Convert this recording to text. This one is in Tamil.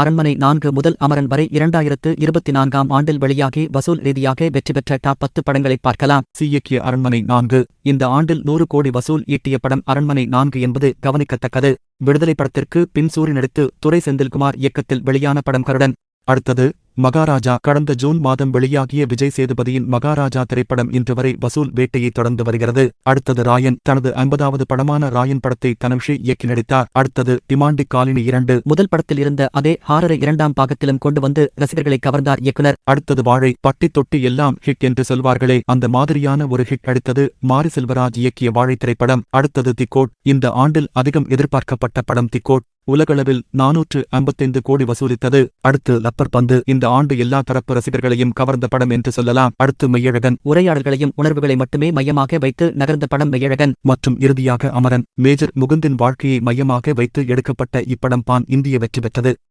அரண்மனை நான்கு முதல் அமரன் வரை இரண்டாயிரத்து இருபத்தி நான்காம் ஆண்டில் வெளியாகி வசூல் ரீதியாக வெற்றி பெற்ற டாப் பத்து படங்களை பார்க்கலாம். சி இயக்கிய அரண்மனை நான்கு. இந்த ஆண்டில் நூறு கோடி வசூல் ஈட்டிய படம் அரண்மனை நான்கு என்பது கவனிக்கத்தக்கது. விடுதலை படத்திற்கு பின் சூரி நடித்து துரை செந்தில்குமார் இயக்கத்தில் வெளியான படம் கருடன். அடுத்தது மகாராஜா கடந்த ஜூன் மாதம் வெளியாகிய விஜய் சேதுபதியின் மகாராஜா திரைப்படம் இன்று வரை வசூல் வேட்டையை தொடர்ந்து வருகிறது. அடுத்தது ராயன் தனது ஐம்பதாவது படமான ராயன் படத்தை தனம்ஷி இயக்கி நடித்தார். அடுத்தது டிமாண்டி காலினி இரண்டு. முதல் படத்தில் இருந்த அதே ஹாரரை இரண்டாம் பாகத்திலும் கொண்டு வந்து ரசிகர்களை கவர்ந்தார் இயக்குனர். அடுத்தது வாழை பட்டி தொட்டி எல்லாம் ஹிட் என்று சொல்வார்களே அந்த மாதிரியான ஒரு ஹிட் அடித்தது மாரி செல்வராஜ் இயக்கிய வாழை திரைப்படம். அடுத்தது திக்கோட் இந்த ஆண்டில் அதிகம் எதிர்பார்க்கப்பட்ட படம் திக்கோட். உலகளவில் நானூற்று ஐம்பத்தைந்து கோடி வசூலித்தது. அடுத்து லப்பர் பந்து. இந்த ஆண்டு எல்லா தரப்பு ரசிகர்களையும் கவர்ந்த படம் என்று சொல்லலாம். அடுத்து மெய்யழகன். உரையாடல்களையும் உணர்வுகளை மட்டுமே மையமாக வைத்து நகர்ந்த படம் மெய்யழகன். மற்றும் இறுதியாக அமரன். மேஜர் முகுந்தின் வாழ்க்கையை மையமாக வைத்து எடுக்கப்பட்ட இப்படம் பான் இந்திய வெற்றி பெற்றது.